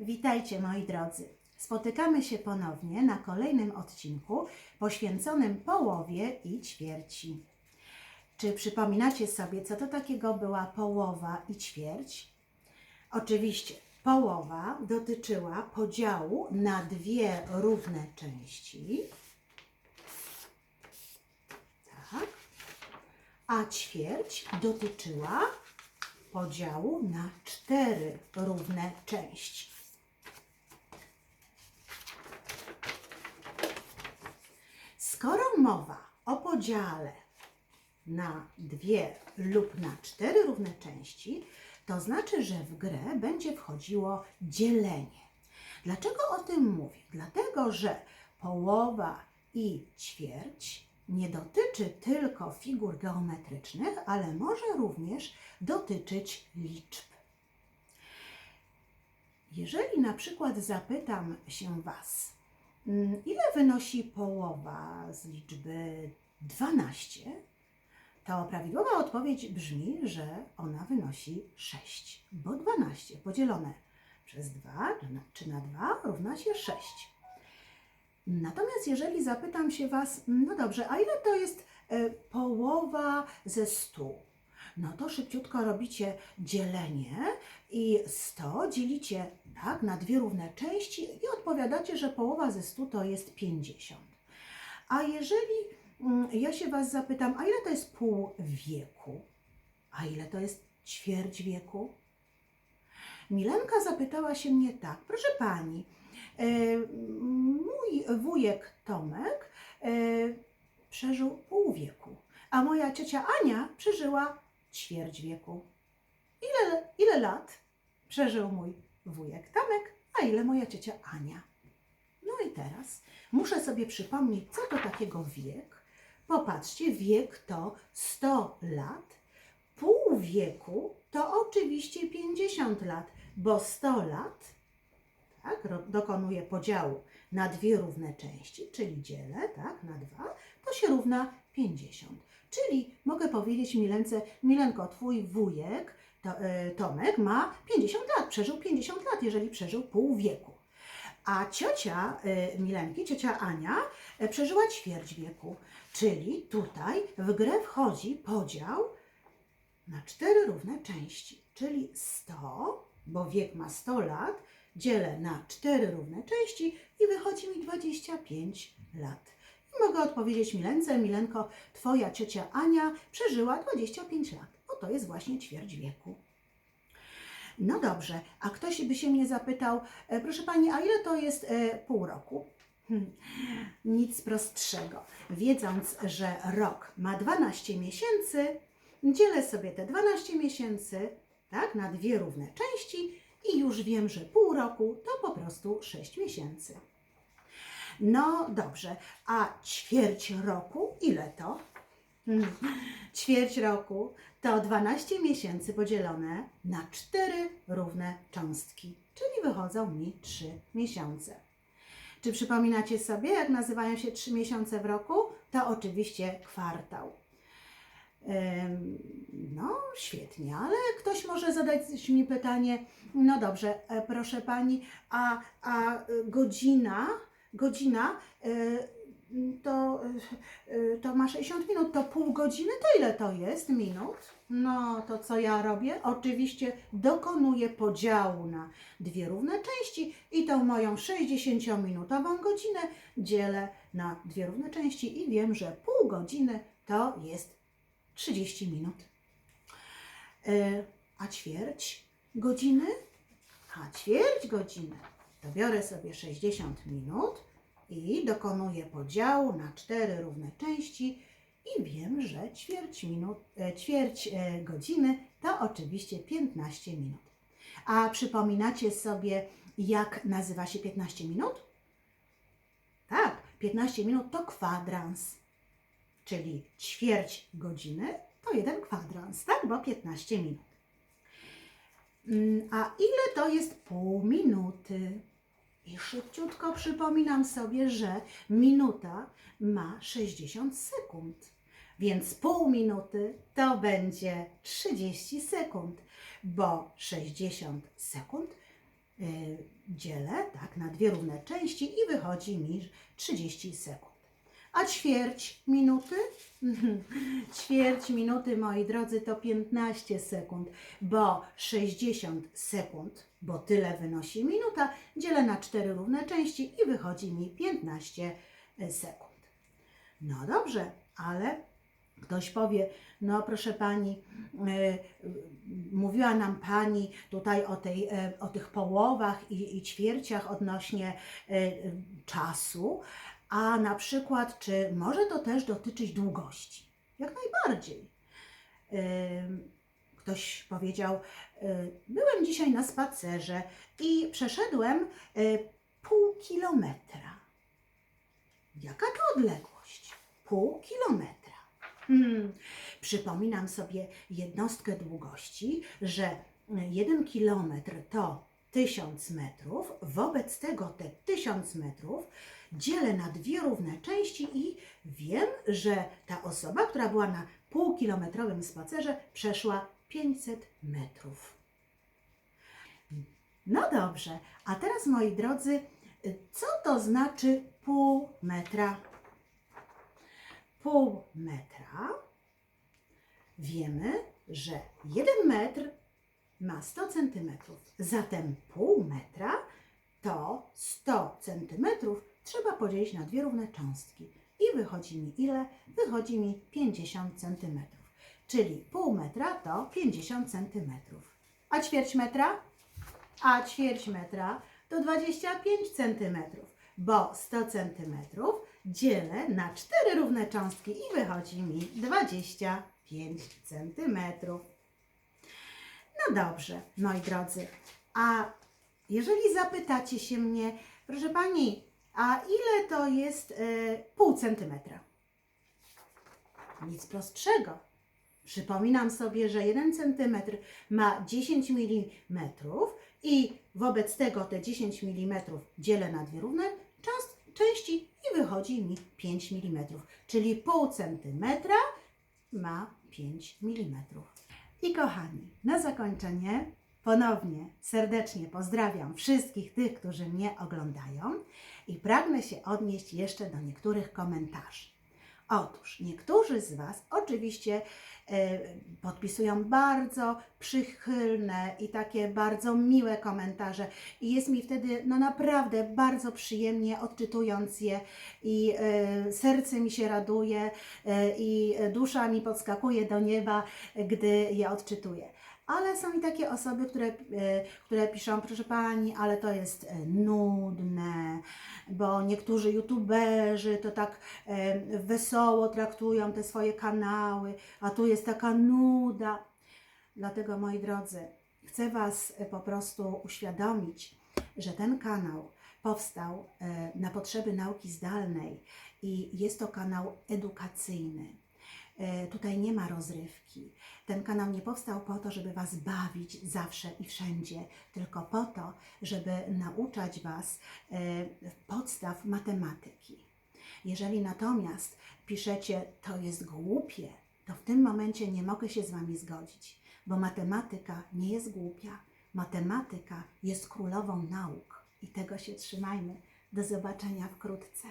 Witajcie moi drodzy. Spotykamy się ponownie na kolejnym odcinku poświęconym połowie i ćwierci. Czy przypominacie sobie, co to takiego była połowa i ćwierć? Oczywiście, połowa dotyczyła podziału na dwie równe części. Tak. A ćwierć dotyczyła podziału na cztery równe części. Skoro mowa o podziale na dwie lub na cztery równe części, to znaczy, że w grę będzie wchodziło dzielenie. Dlaczego o tym mówię? Dlatego, że połowa i ćwierć nie dotyczy tylko figur geometrycznych, ale może również dotyczyć liczb. Jeżeli na przykład zapytam się Was, ile wynosi połowa z liczby 12, to prawidłowa odpowiedź brzmi, że ona wynosi 6, bo 12 podzielone przez 2 czy na 2 równa się 6. Natomiast jeżeli zapytam się Was, no dobrze, a ile to jest e, połowa ze 100? No to szybciutko robicie dzielenie i 100 dzielicie tak, na dwie równe części i odpowiadacie, że połowa ze 100 to jest 50. A jeżeli mm, ja się Was zapytam, a ile to jest pół wieku? A ile to jest ćwierć wieku? Milenka zapytała się mnie tak, proszę Pani, e, mój wujek Tomek e, przeżył pół wieku, a moja ciocia Ania przeżyła ćwierć wieku. Ile, ile lat przeżył mój wujek Tomek, a ile moja ciocia Ania? No i teraz muszę sobie przypomnieć, co to takiego wiek. Popatrzcie, wiek to 100 lat, pół wieku to oczywiście 50 lat, bo 100 lat tak, dokonuje podziału na dwie równe części, czyli dzielę tak, na dwa, to się równa 50. Czyli mogę powiedzieć Milence, Milenko, twój wujek to, e, Tomek ma 50 lat, przeżył 50 lat, jeżeli przeżył pół wieku. A ciocia e, Milenki, ciocia Ania, e, przeżyła ćwierć wieku. Czyli tutaj w grę wchodzi podział na cztery równe części, czyli 100, bo wiek ma 100 lat, dzielę na cztery równe części i wychodzi mi 25 lat. Mogę odpowiedzieć Milence, Milenko, twoja ciocia Ania przeżyła 25 lat, bo to jest właśnie ćwierć wieku. No dobrze, a ktoś by się mnie zapytał, e, proszę pani, a ile to jest e, pół roku? Hmm, nic prostszego. Wiedząc, że rok ma 12 miesięcy, dzielę sobie te 12 miesięcy tak, na dwie równe części i już wiem, że pół roku to po prostu 6 miesięcy. No dobrze, a ćwierć roku ile to? Ćwierć roku to 12 miesięcy podzielone na 4 równe cząstki, czyli wychodzą mi 3 miesiące. Czy przypominacie sobie, jak nazywają się 3 miesiące w roku? To oczywiście kwartał. No, świetnie, ale ktoś może zadać mi pytanie, no dobrze, e, proszę pani, a, a e, godzina, godzina e, to, e, to ma 60 minut, to pół godziny, to ile to jest minut? No, to co ja robię? Oczywiście dokonuję podziału na dwie równe części i tą moją 60-minutową godzinę dzielę na dwie równe części i wiem, że pół godziny to jest 30 minut. E, A ćwierć godziny? A ćwierć godziny to biorę sobie 60 minut i dokonuję podziału na cztery równe części i wiem, że ćwierć, minut, e, ćwierć e, godziny to oczywiście 15 minut. A przypominacie sobie, jak nazywa się 15 minut? Tak, 15 minut to kwadrans czyli ćwierć godziny, to jeden kwadrans, tak? Bo 15 minut. Mm, A ile to jest pół minuty? I szybciutko przypominam sobie, że minuta ma 60 sekund. Więc pół minuty to będzie 30 sekund, bo 60 sekund y, dzielę tak, na dwie równe części i wychodzi mi 30 sekund. A ćwierć minuty? ćwierć minuty, moi drodzy, to 15 sekund, bo 60 sekund, bo tyle wynosi minuta, dzielę na cztery równe części i wychodzi mi 15 sekund. No dobrze, ale ktoś powie, no proszę pani, y, y, mówiła nam pani tutaj o, tej, y, o tych połowach i, i ćwierciach odnośnie y, y, czasu, a na przykład, czy może to też dotyczyć długości? Jak najbardziej. Ym, Ktoś powiedział, y, byłem dzisiaj na spacerze i przeszedłem y, pół kilometra. Jaka to odległość? Pół kilometra. Hmm. Przypominam sobie jednostkę długości, że jeden kilometr to tysiąc metrów, wobec tego te tysiąc metrów dzielę na dwie równe części i wiem, że ta osoba, która była na półkilometrowym spacerze, przeszła 500 metrów. No dobrze, a teraz moi drodzy, co to znaczy pół metra? Pół metra wiemy, że jeden metr ma 100 centymetrów, zatem pół metra to 100 centymetrów trzeba podzielić na dwie równe cząstki. I wychodzi mi ile? Wychodzi mi 50 centymetrów. Czyli pół metra to 50 centymetrów. A ćwierć metra? A ćwierć metra to 25 centymetrów, bo 100 centymetrów dzielę na cztery równe cząstki i wychodzi mi 25 centymetrów. No dobrze, moi drodzy, a jeżeli zapytacie się mnie, proszę Pani, a ile to jest y, pół centymetra? Nic prostszego. Przypominam sobie, że 1 centymetr ma 10 mm i wobec tego te 10 mm dzielę na dwie równe części i wychodzi mi 5 mm, czyli pół centymetra ma 5 mm. I kochani, na zakończenie ponownie serdecznie pozdrawiam wszystkich tych, którzy mnie oglądają i pragnę się odnieść jeszcze do niektórych komentarzy. Otóż niektórzy z Was oczywiście e, podpisują bardzo przychylne i takie bardzo miłe komentarze i jest mi wtedy no naprawdę bardzo przyjemnie odczytując je i e, serce mi się raduje e, i dusza mi podskakuje do nieba, gdy je odczytuję. Ale są i takie osoby, które, e, które piszą, proszę Pani, ale to jest e, nudne, bo niektórzy youtuberzy to tak e, wesoło traktują te swoje kanały, a tu jest taka nuda. Dlatego, moi drodzy, chcę Was po prostu uświadomić, że ten kanał powstał na potrzeby nauki zdalnej i jest to kanał edukacyjny. E, Tutaj nie ma rozrywki. Ten kanał nie powstał po to, żeby Was bawić zawsze i wszędzie, tylko po to, żeby nauczać Was e, podstaw matematyki. Jeżeli natomiast piszecie, to jest głupie, to w tym momencie nie mogę się z Wami zgodzić, bo matematyka nie jest głupia. Matematyka jest królową nauk i tego się trzymajmy. Do zobaczenia wkrótce.